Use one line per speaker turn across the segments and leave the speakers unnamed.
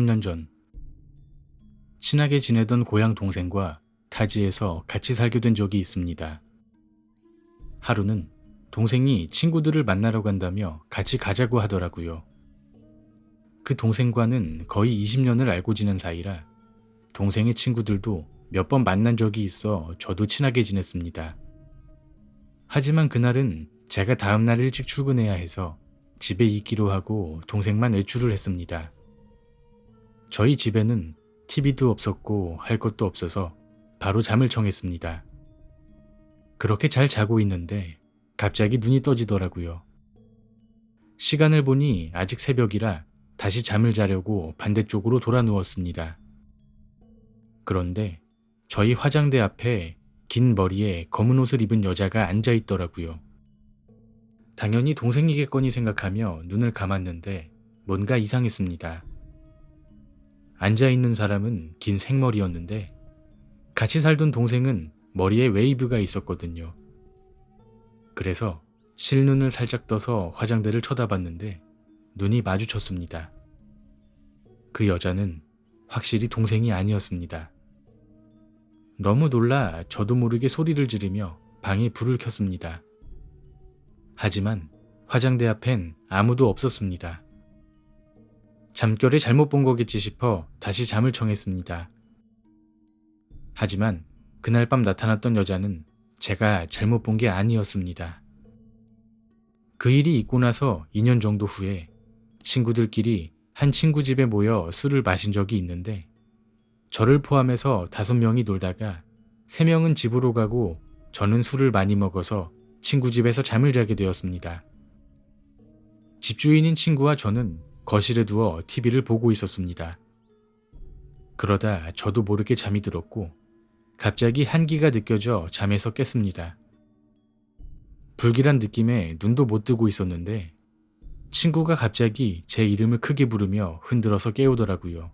3년 전 친하게 지내던 고향 동생과 타지에서 같이 살게 된 적이 있습니다. 하루는 동생이 친구들을 만나러 간다며 같이 가자고 하더라고요. 그 동생과는 거의 20년을 알고 지낸 사이라 동생의 친구들도 몇 번 만난 적이 있어 저도 친하게 지냈습니다. 하지만 그날은 제가 다음날 일찍 출근해야 해서 집에 있기로 하고 동생만 외출을 했습니다. 저희 집에는 TV도 없었고 할 것도 없어서 바로 잠을 청했습니다. 그렇게 잘 자고 있는데 갑자기 눈이 떠지더라고요. 시간을 보니 아직 새벽이라 다시 잠을 자려고 반대쪽으로 돌아 누웠습니다. 그런데 저희 화장대 앞에 긴 머리에 검은 옷을 입은 여자가 앉아 있더라고요. 당연히 동생이겠거니 생각하며 눈을 감았는데 뭔가 이상했습니다. 앉아 있는 사람은 긴 생머리였는데 같이 살던 동생은 머리에 웨이브가 있었거든요. 그래서 실눈을 살짝 떠서 화장대를 쳐다봤는데 눈이 마주쳤습니다. 그 여자는 확실히 동생이 아니었습니다. 너무 놀라 저도 모르게 소리를 지르며 방에 불을 켰습니다. 하지만 화장대 앞엔 아무도 없었습니다. 잠결에 잘못 본 거겠지 싶어 다시 잠을 청했습니다. 하지만 그날 밤 나타났던 여자는 제가 잘못 본 게 아니었습니다. 그 일이 있고 나서 2년 정도 후에 친구들끼리 한 친구 집에 모여 술을 마신 적이 있는데 저를 포함해서 다섯 명이 놀다가 세 명은 집으로 가고 저는 술을 많이 먹어서 친구 집에서 잠을 자게 되었습니다. 집주인인 친구와 저는 거실에 누워 TV를 보고 있었습니다. 그러다 저도 모르게 잠이 들었고 갑자기 한기가 느껴져 잠에서 깼습니다. 불길한 느낌에 눈도 못 뜨고 있었는데 친구가 갑자기 제 이름을 크게 부르며 흔들어서 깨우더라고요.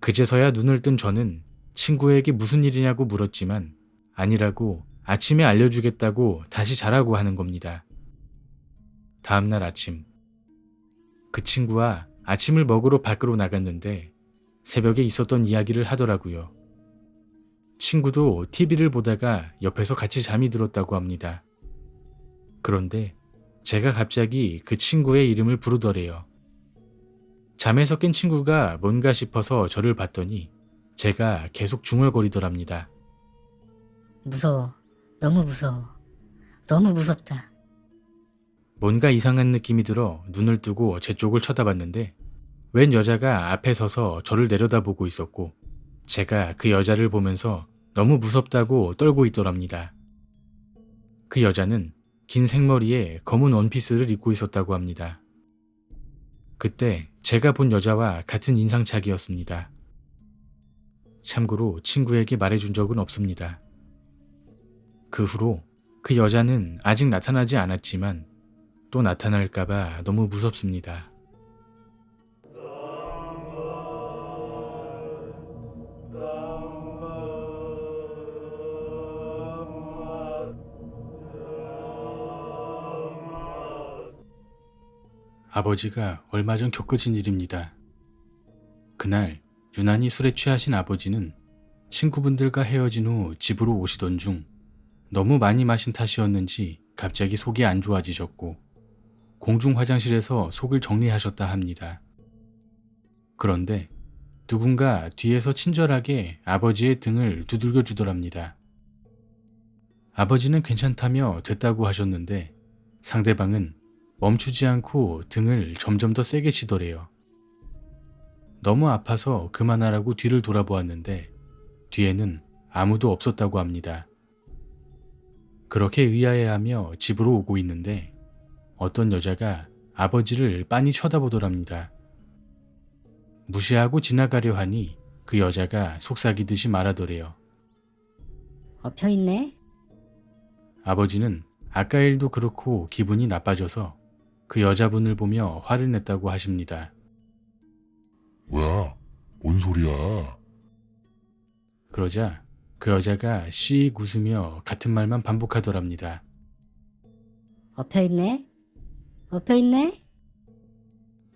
그제서야 눈을 뜬 저는 친구에게 무슨 일이냐고 물었지만 아니라고 아침에 알려주겠다고 다시 자라고 하는 겁니다. 다음날 아침. 그 친구와 아침을 먹으러 밖으로 나갔는데 새벽에 있었던 이야기를 하더라고요. 친구도 TV를 보다가 옆에서 같이 잠이 들었다고 합니다. 그런데 제가 갑자기 그 친구의 이름을 부르더래요. 잠에서 깬 친구가 뭔가 싶어서 저를 봤더니 제가 계속 중얼거리더랍니다.
무서워. 너무 무서워. 너무 무섭다.
뭔가 이상한 느낌이 들어 눈을 뜨고 제 쪽을 쳐다봤는데 웬 여자가 앞에 서서 저를 내려다보고 있었고 제가 그 여자를 보면서 너무 무섭다고 떨고 있더랍니다. 그 여자는 긴 생머리에 검은 원피스를 입고 있었다고 합니다. 그때 제가 본 여자와 같은 인상착이었습니다. 참고로 친구에게 말해준 적은 없습니다. 그 후로 그 여자는 아직 나타나지 않았지만 또 나타날까봐 너무 무섭습니다. 아버지가 얼마 전 겪으신 일입니다. 그날 유난히 술에 취하신 아버지는 친구분들과 헤어진 후 집으로 오시던 중 너무 많이 마신 탓이었는지 갑자기 속이 안 좋아지셨고 공중 화장실에서 속을 정리하셨다 합니다. 그런데 누군가 뒤에서 친절하게 아버지의 등을 두들겨 주더랍니다. 아버지는 괜찮다며 됐다고 하셨는데 상대방은 멈추지 않고 등을 점점 더 세게 치더래요. 너무 아파서 그만하라고 뒤를 돌아보았는데 뒤에는 아무도 없었다고 합니다. 그렇게 의아해하며 집으로 오고 있는데 어떤 여자가 아버지를 빤히 쳐다보더랍니다. 무시하고 지나가려 하니 그 여자가 속삭이듯이 말하더래요.
엎혀 있네?
아버지는 아까 일도 그렇고 기분이 나빠져서 그 여자분을 보며 화를 냈다고 하십니다.
뭐야? 뭔 소리야?
그러자 그 여자가 씩 웃으며 같은 말만 반복하더랍니다.
엎혀 있네? 엎혀 있네?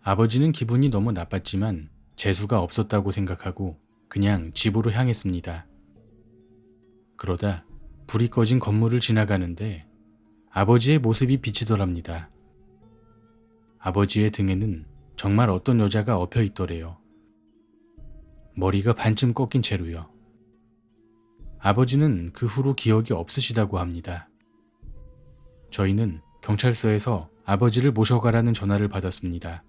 아버지는 기분이 너무 나빴지만 재수가 없었다고 생각하고 그냥 집으로 향했습니다. 그러다 불이 꺼진 건물을 지나가는데 아버지의 모습이 비치더랍니다. 아버지의 등에는 정말 어떤 여자가 엎여 있더래요. 머리가 반쯤 꺾인 채로요. 아버지는 그 후로 기억이 없으시다고 합니다. 저희는 경찰서에서 아버지를 모셔가라는 전화를 받았습니다.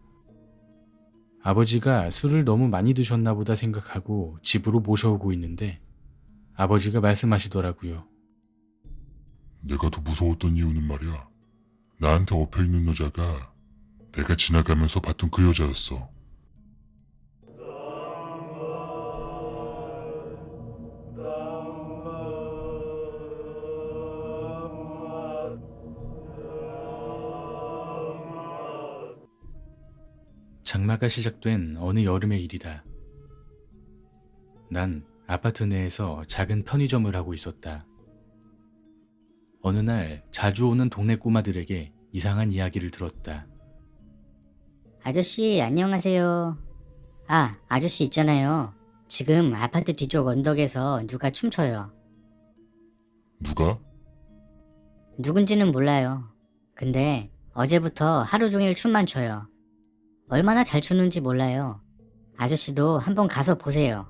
아버지가 술을 너무 많이 드셨나 보다 생각하고 집으로 모셔오고 있는데 아버지가 말씀하시더라고요.
내가 더 무서웠던 이유는 말이야. 나한테 엎여 있는 여자가 내가 지나가면서 봤던 그 여자였어.
장마가 시작된 어느 여름의 일이다. 난 아파트 내에서 작은 편의점을 하고 있었다. 어느 날 자주 오는 동네 꼬마들에게 이상한 이야기를 들었다.
아저씨, 안녕하세요. 아, 아저씨 있잖아요. 지금 아파트 뒤쪽 언덕에서 누가 춤춰요.
누가?
누군지는 몰라요. 근데 어제부터 하루 종일 춤만 춰요. 얼마나 잘 추는지 몰라요. 아저씨도 한번 가서 보세요.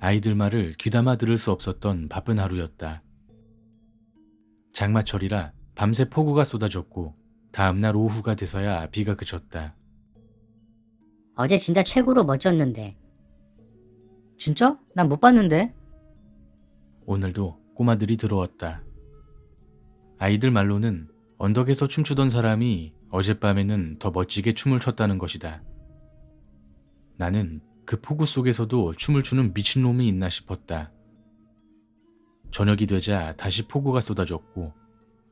아이들 말을 귀담아 들을 수 없었던 바쁜 하루였다. 장마철이라 밤새 폭우가 쏟아졌고 다음날 오후가 돼서야 비가 그쳤다.
어제 진짜 최고로 멋졌는데. 진짜? 난 못 봤는데.
오늘도 꼬마들이 들어왔다. 아이들 말로는 언덕에서 춤추던 사람이 어젯밤에는 더 멋지게 춤을 췄다는 것이다. 나는 그 폭우 속에서도 춤을 추는 미친놈이 있나 싶었다. 저녁이 되자 다시 폭우가 쏟아졌고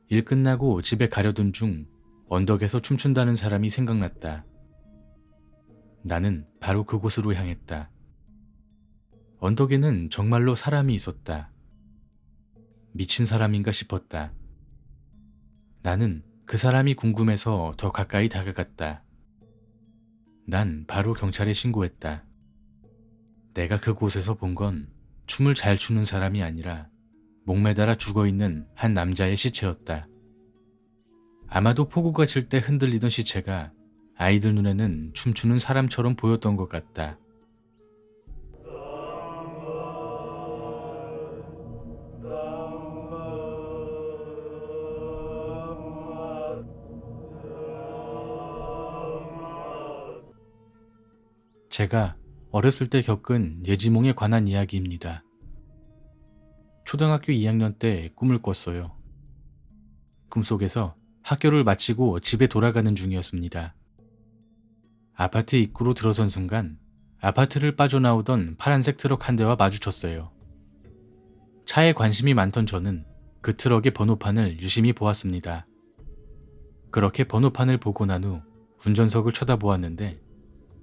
일 끝나고 집에 가려던 중 언덕에서 춤춘다는 사람이 생각났다. 나는 바로 그곳으로 향했다. 언덕에는 정말로 사람이 있었다. 미친 사람인가 싶었다. 나는 그 사람이 궁금해서 더 가까이 다가갔다. 난 바로 경찰에 신고했다. 내가 그곳에서 본 건 춤을 잘 추는 사람이 아니라 목매달아 죽어 있는 한 남자의 시체였다. 아마도 폭우가 칠 때 흔들리던 시체가 아이들 눈에는 춤추는 사람처럼 보였던 것 같다. 제가 어렸을 때 겪은 예지몽에 관한 이야기입니다. 초등학교 2학년 때 꿈을 꿨어요. 꿈속에서 학교를 마치고 집에 돌아가는 중이었습니다. 아파트 입구로 들어선 순간 아파트를 빠져나오던 파란색 트럭 한 대와 마주쳤어요. 차에 관심이 많던 저는 그 트럭의 번호판을 유심히 보았습니다. 그렇게 번호판을 보고 난 후 운전석을 쳐다보았는데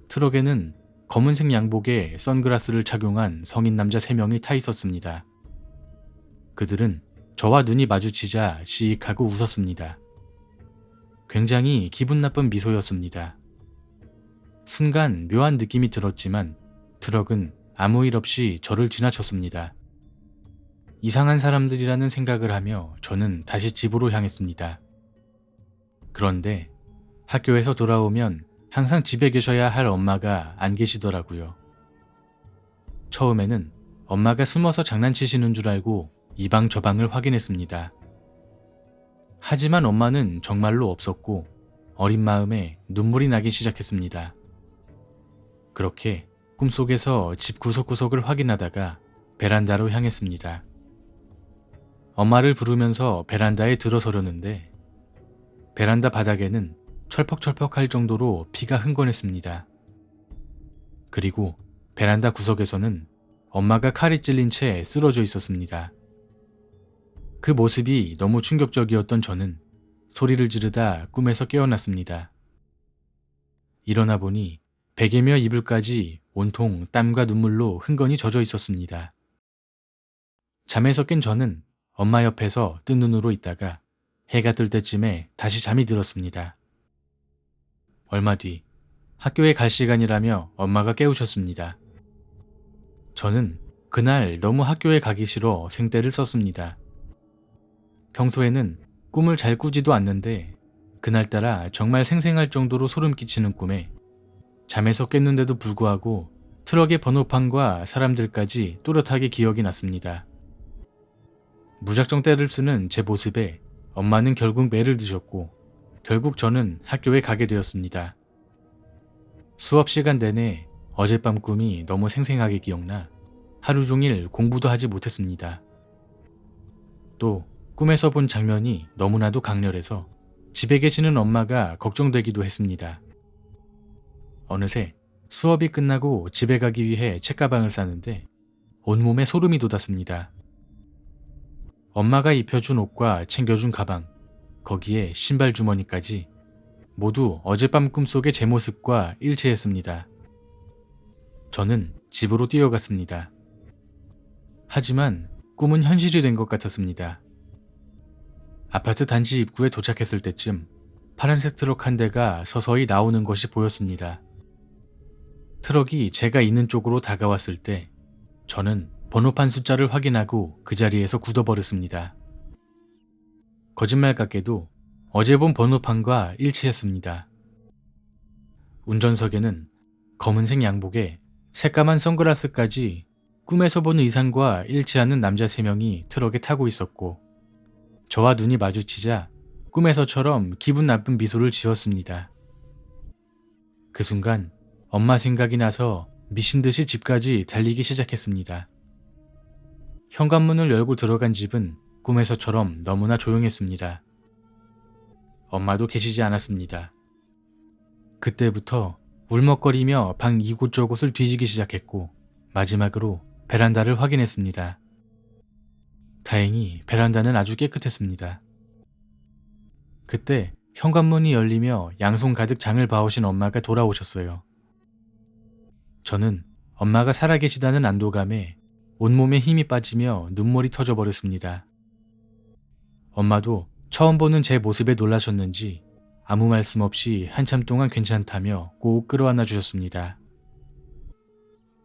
트럭에는 검은색 양복에 선글라스를 착용한 성인 남자 3명이 타 있었습니다. 그들은 저와 눈이 마주치자 시익하고 웃었습니다. 굉장히 기분 나쁜 미소였습니다. 순간 묘한 느낌이 들었지만 트럭은 아무 일 없이 저를 지나쳤습니다. 이상한 사람들이라는 생각을 하며 저는 다시 집으로 향했습니다. 그런데 학교에서 돌아오면 항상 집에 계셔야 할 엄마가 안 계시더라고요. 처음에는 엄마가 숨어서 장난치시는 줄 알고 이방 저 방을 확인했습니다. 하지만 엄마는 정말로 없었고 어린 마음에 눈물이 나기 시작했습니다. 그렇게 꿈속에서 집 구석구석을 확인하다가 베란다로 향했습니다. 엄마를 부르면서 베란다에 들어서려는데 베란다 바닥에는 철퍽철퍽할 정도로 피가 흥건했습니다. 그리고 베란다 구석에서는 엄마가 칼이 찔린 채 쓰러져 있었습니다. 그 모습이 너무 충격적이었던 저는 소리를 지르다 꿈에서 깨어났습니다. 일어나 보니 베개며 이불까지 온통 땀과 눈물로 흥건히 젖어 있었습니다. 잠에서 깬 저는 엄마 옆에서 뜬 눈으로 있다가 해가 뜰 때쯤에 다시 잠이 들었습니다. 얼마 뒤 학교에 갈 시간이라며 엄마가 깨우셨습니다. 저는 그날 너무 학교에 가기 싫어 생떼를 썼습니다. 평소에는 꿈을 잘 꾸지도 않는데 그날따라 정말 생생할 정도로 소름 끼치는 꿈에 잠에서 깼는데도 불구하고 트럭의 번호판과 사람들까지 또렷하게 기억이 났습니다. 무작정 때를 쓰는 제 모습에 엄마는 결국 매를 드셨고 결국 저는 학교에 가게 되었습니다. 수업 시간 내내 어젯밤 꿈이 너무 생생하게 기억나 하루 종일 공부도 하지 못했습니다. 또 꿈에서 본 장면이 너무나도 강렬해서 집에 계시는 엄마가 걱정되기도 했습니다. 어느새 수업이 끝나고 집에 가기 위해 책가방을 싸는데 온몸에 소름이 돋았습니다. 엄마가 입혀준 옷과 챙겨준 가방, 거기에 신발 주머니까지 모두 어젯밤 꿈속의 제 모습과 일치했습니다. 저는 집으로 뛰어갔습니다. 하지만 꿈은 현실이 된 것 같았습니다. 아파트 단지 입구에 도착했을 때쯤 파란색 트럭 한 대가 서서히 나오는 것이 보였습니다. 트럭이 제가 있는 쪽으로 다가왔을 때 저는 번호판 숫자를 확인하고 그 자리에서 굳어버렸습니다. 거짓말 같게도 어제 본 번호판과 일치했습니다. 운전석에는 검은색 양복에 새까만 선글라스까지 꿈에서 본 의상과 일치하는 남자 3명이 트럭에 타고 있었고 저와 눈이 마주치자 꿈에서처럼 기분 나쁜 미소를 지었습니다. 그 순간 엄마 생각이 나서 미친 듯이 집까지 달리기 시작했습니다. 현관문을 열고 들어간 집은 꿈에서처럼 너무나 조용했습니다. 엄마도 계시지 않았습니다. 그때부터 울먹거리며 방 이곳저곳을 뒤지기 시작했고 마지막으로 베란다를 확인했습니다. 다행히 베란다는 아주 깨끗했습니다. 그때 현관문이 열리며 양손 가득 장을 봐오신 엄마가 돌아오셨어요. 저는 엄마가 살아계시다는 안도감에 온몸에 힘이 빠지며 눈물이 터져버렸습니다. 엄마도 처음 보는 제 모습에 놀라셨는지 아무 말씀 없이 한참 동안 괜찮다며 꼭 끌어안아 주셨습니다.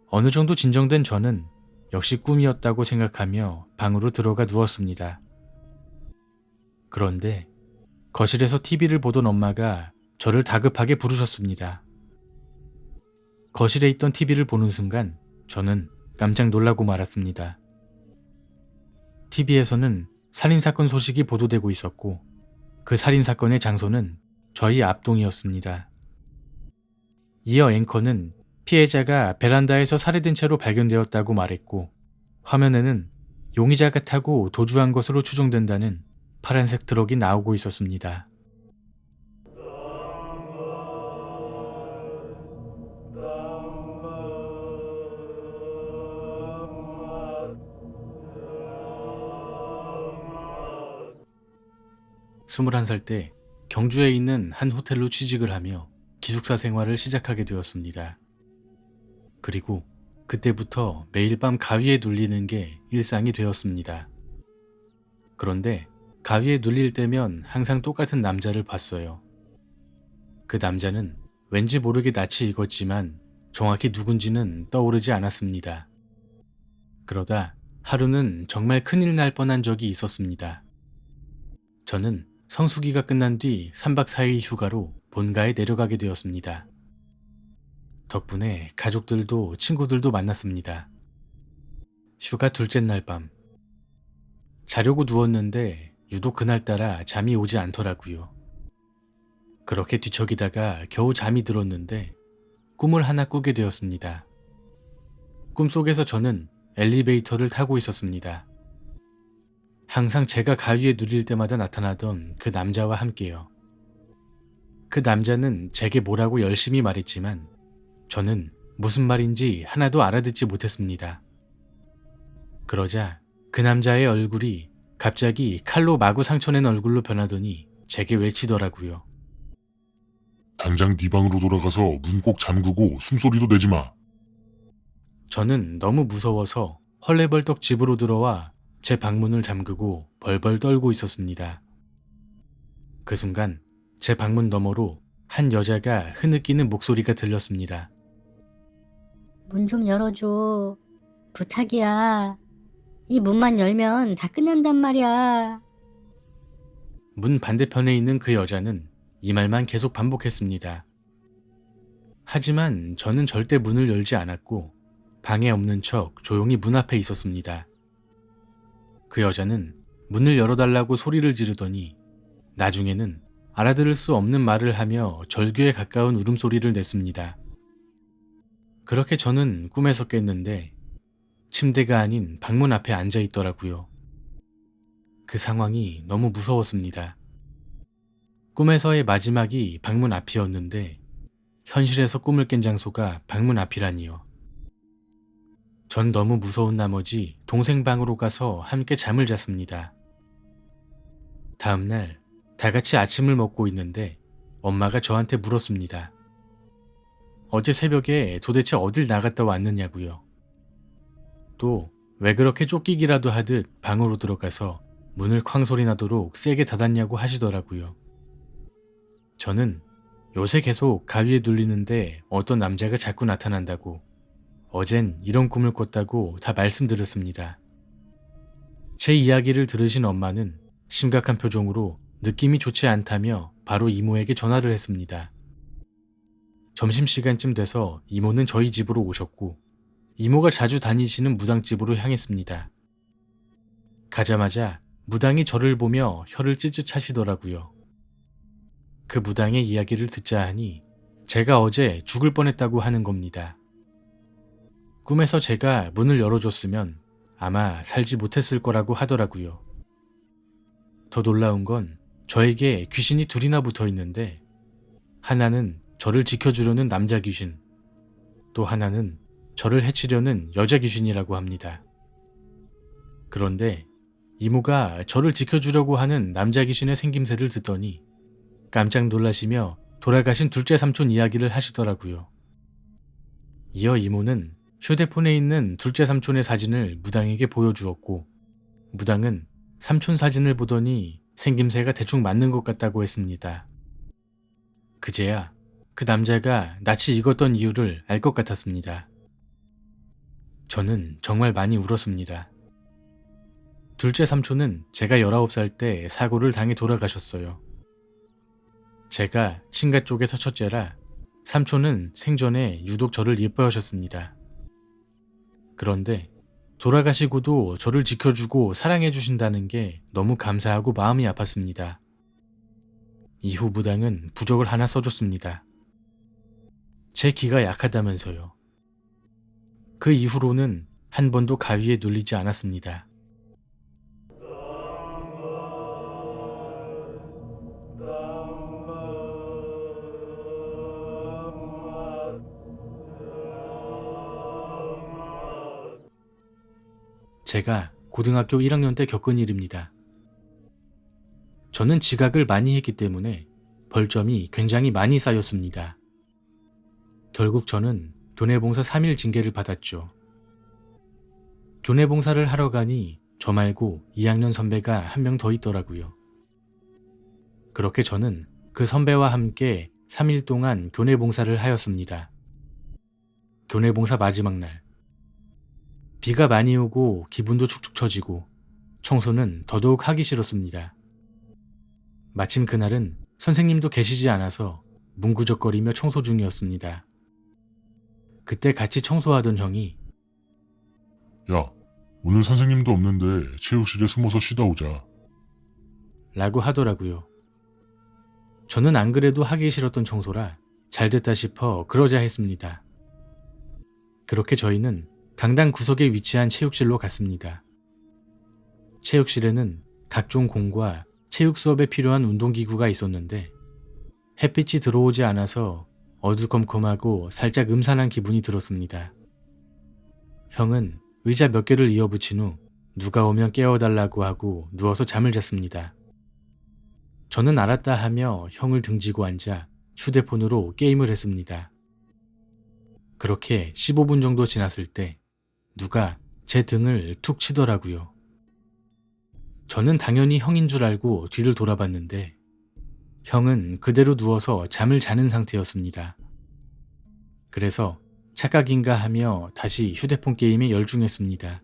어느 정도 진정된 저는 역시 꿈이었다고 생각하며 방으로 들어가 누웠습니다. 그런데 거실에서 TV를 보던 엄마가 저를 다급하게 부르셨습니다. 거실에 있던 TV를 보는 순간 저는 깜짝 놀라고 말았습니다. TV에서는 살인사건 소식이 보도되고 있었고 그 살인사건의 장소는 저희 앞동이었습니다. 이어 앵커는 피해자가 베란다에서 살해된 채로 발견되었다고 말했고 화면에는 용의자가 타고 도주한 것으로 추정된다는 파란색 트럭이 나오고 있었습니다. 스물한 살때 경주에 있는 한 호텔로 취직을 하며 기숙사 생활을 시작하게 되었습니다. 그리고 그때부터 매일 밤 가위에 눌리는 게 일상이 되었습니다. 그런데 가위에 눌릴 때면 항상 똑같은 남자를 봤어요. 그 남자는 왠지 모르게 낯이 익었지만 정확히 누군지는 떠오르지 않았습니다. 그러다 하루는 정말 큰일 날 뻔한 적이 있었습니다. 저는 성수기가 끝난 뒤 3박 4일 휴가로 본가에 내려가게 되었습니다. 덕분에 가족들도 친구들도 만났습니다. 휴가 둘째 날 밤. 자려고 누웠는데 유독 그날따라 잠이 오지 않더라고요. 그렇게 뒤척이다가 겨우 잠이 들었는데 꿈을 하나 꾸게 되었습니다. 꿈속에서 저는 엘리베이터를 타고 있었습니다. 항상 제가 가위에 누릴 때마다 나타나던 그 남자와 함께요. 그 남자는 제게 뭐라고 열심히 말했지만 저는 무슨 말인지 하나도 알아듣지 못했습니다. 그러자 그 남자의 얼굴이 갑자기 칼로 마구 상처낸 얼굴로 변하더니 제게 외치더라고요.
당장 네 방으로 돌아가서 문 꼭 잠그고 숨소리도 내지 마.
저는 너무 무서워서 헐레벌떡 집으로 들어와 제 방문을 잠그고 벌벌 떨고 있었습니다. 그 순간 제 방문 너머로 한 여자가 흐느끼는 목소리가 들렸습니다.
문 좀 열어줘. 부탁이야. 이 문만 열면 다 끝난단 말이야.
문 반대편에 있는 그 여자는 이 말만 계속 반복했습니다. 하지만 저는 절대 문을 열지 않았고 방에 없는 척 조용히 문 앞에 있었습니다. 그 여자는 문을 열어달라고 소리를 지르더니 나중에는 알아들을 수 없는 말을 하며 절규에 가까운 울음소리를 냈습니다. 그렇게 저는 꿈에서 깼는데 침대가 아닌 방문 앞에 앉아 있더라고요. 그 상황이 너무 무서웠습니다. 꿈에서의 마지막이 방문 앞이었는데 현실에서 꿈을 깬 장소가 방문 앞이라니요. 전 너무 무서운 나머지 동생 방으로 가서 함께 잠을 잤습니다. 다음날 다 같이 아침을 먹고 있는데 엄마가 저한테 물었습니다. 어제 새벽에 도대체 어딜 나갔다 왔느냐고요. 또 왜 그렇게 쫓기기라도 하듯 방으로 들어가서 문을 쾅 소리 나도록 세게 닫았냐고 하시더라고요. 저는 요새 계속 가위에 눌리는데 어떤 남자가 자꾸 나타난다고 어젠 이런 꿈을 꿨다고 다 말씀드렸습니다. 제 이야기를 들으신 엄마는 심각한 표정으로 느낌이 좋지 않다며 바로 이모에게 전화를 했습니다. 점심시간쯤 돼서 이모는 저희 집으로 오셨고 이모가 자주 다니시는 무당집으로 향했습니다. 가자마자 무당이 저를 보며 혀를 찌릿하시더라고요. 그 무당의 이야기를 듣자 하니 제가 어제 죽을 뻔했다고 하는 겁니다. 꿈에서 제가 문을 열어줬으면 아마 살지 못했을 거라고 하더라고요. 더 놀라운 건 저에게 귀신이 둘이나 붙어 있는데 하나는 저를 지켜주려는 남자 귀신, 또 하나는 저를 해치려는 여자 귀신이라고 합니다. 그런데 이모가 저를 지켜주려고 하는 남자 귀신의 생김새를 듣더니 깜짝 놀라시며 돌아가신 둘째 삼촌 이야기를 하시더라고요. 이어 이모는 휴대폰에 있는 둘째 삼촌의 사진을 무당에게 보여주었고, 무당은 삼촌 사진을 보더니 생김새가 대충 맞는 것 같다고 했습니다. 그제야 그 남자가 낯이 익었던 이유를 알 것 같았습니다. 저는 정말 많이 울었습니다. 둘째 삼촌은 제가 19살 때 사고를 당해 돌아가셨어요. 제가 친가 쪽에서 첫째라 삼촌은 생전에 유독 저를 예뻐하셨습니다. 그런데 돌아가시고도 저를 지켜주고 사랑해 주신다는 게 너무 감사하고 마음이 아팠습니다. 이후 무당은 부적을 하나 써줬습니다. 제 기가 약하다면서요. 그 이후로는 한 번도 가위에 눌리지 않았습니다. 제가 고등학교 1학년 때 겪은 일입니다. 저는 지각을 많이 했기 때문에 벌점이 굉장히 많이 쌓였습니다. 결국 저는 교내 봉사 3일 징계를 받았죠. 교내 봉사를 하러 가니 저 말고 2학년 선배가 한 명 더 있더라고요. 그렇게 저는 그 선배와 함께 3일 동안 교내 봉사를 하였습니다. 교내 봉사 마지막 날. 비가 많이 오고 기분도 축축 처지고 청소는 더더욱 하기 싫었습니다. 마침 그날은 선생님도 계시지 않아서 문구적거리며 청소 중이었습니다. 그때 같이 청소하던 형이
야, 오늘 선생님도 없는데 체육실에 숨어서 쉬다 오자.
라고 하더라고요. 저는 안 그래도 하기 싫었던 청소라 잘 됐다 싶어 그러자 했습니다. 그렇게 저희는 강당 구석에 위치한 체육실로 갔습니다. 체육실에는 각종 공과 체육 수업에 필요한 운동기구가 있었는데 햇빛이 들어오지 않아서 어두컴컴하고 살짝 음산한 기분이 들었습니다. 형은 의자 몇 개를 이어붙인 후 누가 오면 깨워달라고 하고 누워서 잠을 잤습니다. 저는 알았다 하며 형을 등지고 앉아 휴대폰으로 게임을 했습니다. 그렇게 15분 정도 지났을 때 누가 제 등을 툭 치더라고요. 저는 당연히 형인 줄 알고 뒤를 돌아봤는데 형은 그대로 누워서 잠을 자는 상태였습니다. 그래서 착각인가 하며 다시 휴대폰 게임에 열중했습니다.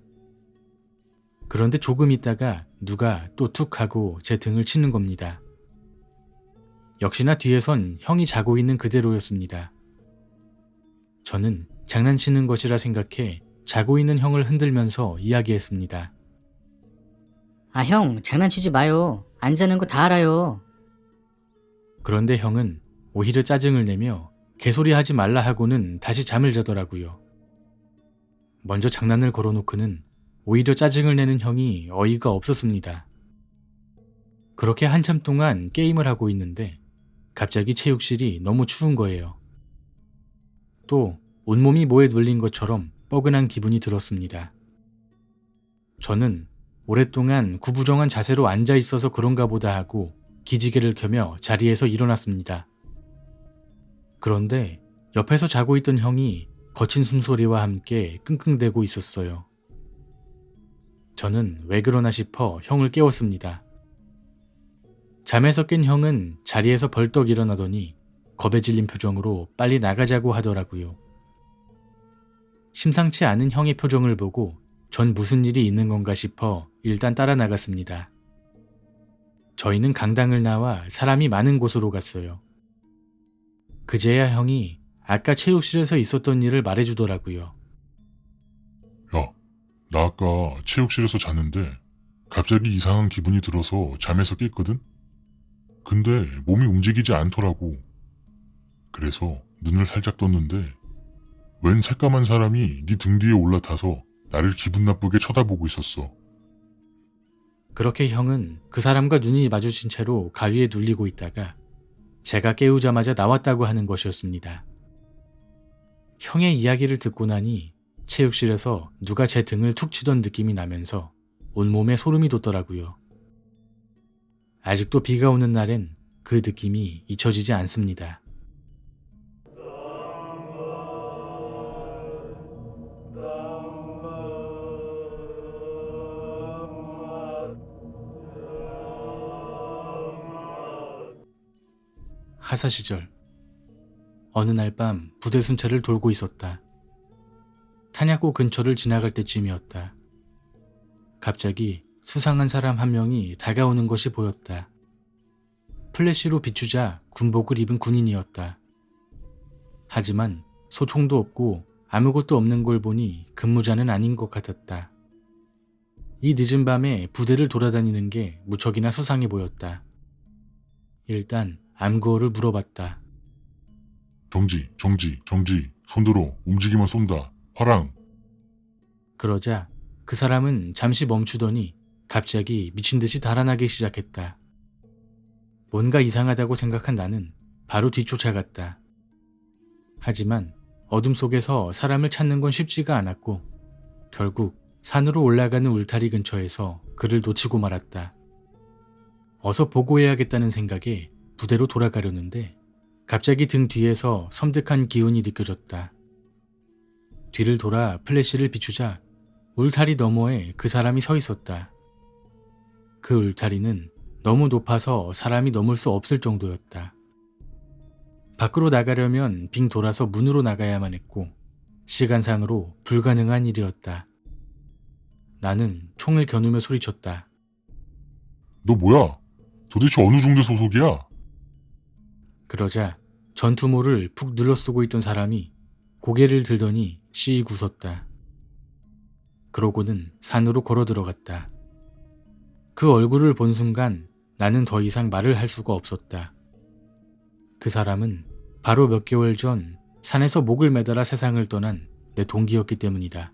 그런데 조금 있다가 누가 또 툭 하고 제 등을 치는 겁니다. 역시나 뒤에선 형이 자고 있는 그대로였습니다. 저는 장난치는 것이라 생각해 자고 있는 형을 흔들면서 이야기했습니다.
아, 형, 장난치지 마요. 안 자는 거 다 알아요.
그런데 형은 오히려 짜증을 내며 개소리 하지 말라 하고는 다시 잠을 자더라고요. 먼저 장난을 걸어놓고는 오히려 짜증을 내는 형이 어이가 없었습니다. 그렇게 한참 동안 게임을 하고 있는데 갑자기 체육실이 너무 추운 거예요. 또 온몸이 뭐에 눌린 것처럼 뻐근한 기분이 들었습니다. 저는 오랫동안 구부정한 자세로 앉아 있어서 그런가 보다 하고 기지개를 켜며 자리에서 일어났습니다. 그런데 옆에서 자고 있던 형이 거친 숨소리와 함께 끙끙대고 있었어요. 저는 왜 그러나 싶어 형을 깨웠습니다. 잠에서 깬 형은 자리에서 벌떡 일어나더니 겁에 질린 표정으로 빨리 나가자고 하더라고요. 심상치 않은 형의 표정을 보고 전 무슨 일이 있는 건가 싶어 일단 따라 나갔습니다. 저희는 강당을 나와 사람이 많은 곳으로 갔어요. 그제야 형이 아까 체육실에서 있었던 일을 말해주더라고요.
야, 나 아까 체육실에서 잤는데 갑자기 이상한 기분이 들어서 잠에서 깼거든? 근데 몸이 움직이지 않더라고. 그래서 눈을 살짝 떴는데 웬 새까만 사람이 네 등 뒤에 올라타서 나를 기분 나쁘게 쳐다보고 있었어.
그렇게 형은 그 사람과 눈이 마주친 채로 가위에 눌리고 있다가 제가 깨우자마자 나왔다고 하는 것이었습니다. 형의 이야기를 듣고 나니 체육실에서 누가 제 등을 툭 치던 느낌이 나면서 온몸에 소름이 돋더라고요. 아직도 비가 오는 날엔 그 느낌이 잊혀지지 않습니다. 하사 시절 어느 날 밤 부대 순찰을 돌고 있었다. 탄약고 근처를 지나갈 때쯤이었다. 갑자기 수상한 사람 한 명이 다가오는 것이 보였다. 플래시로 비추자 군복을 입은 군인이었다. 하지만 소총도 없고 아무것도 없는 걸 보니 근무자는 아닌 것 같았다. 이 늦은 밤에 부대를 돌아다니는 게 무척이나 수상해 보였다. 일단 암구어를 물어봤다.
정지, 정지, 정지. 손들어. 움직이면 쏜다. 화랑.
그러자 그 사람은 잠시 멈추더니 갑자기 미친 듯이 달아나기 시작했다. 뭔가 이상하다고 생각한 나는 바로 뒤쫓아갔다. 하지만 어둠 속에서 사람을 찾는 건 쉽지가 않았고 결국 산으로 올라가는 울타리 근처에서 그를 놓치고 말았다. 어서 보고해야겠다는 생각에 부대로 돌아가려는데 갑자기 등 뒤에서 섬뜩한 기운이 느껴졌다. 뒤를 돌아 플래시를 비추자 울타리 너머에 그 사람이 서 있었다. 그 울타리는 너무 높아서 사람이 넘을 수 없을 정도였다. 밖으로 나가려면 빙 돌아서 문으로 나가야만 했고 시간상으로 불가능한 일이었다. 나는 총을 겨누며 소리쳤다.
너 뭐야? 도대체 어느 중대 소속이야?
그러자 전투모를 푹 눌러 쓰고 있던 사람이 고개를 들더니 씩 웃었다. 그러고는 산으로 걸어 들어갔다. 그 얼굴을 본 순간 나는 더 이상 말을 할 수가 없었다. 그 사람은 바로 몇 개월 전 산에서 목을 매달아 세상을 떠난 내 동기였기 때문이다.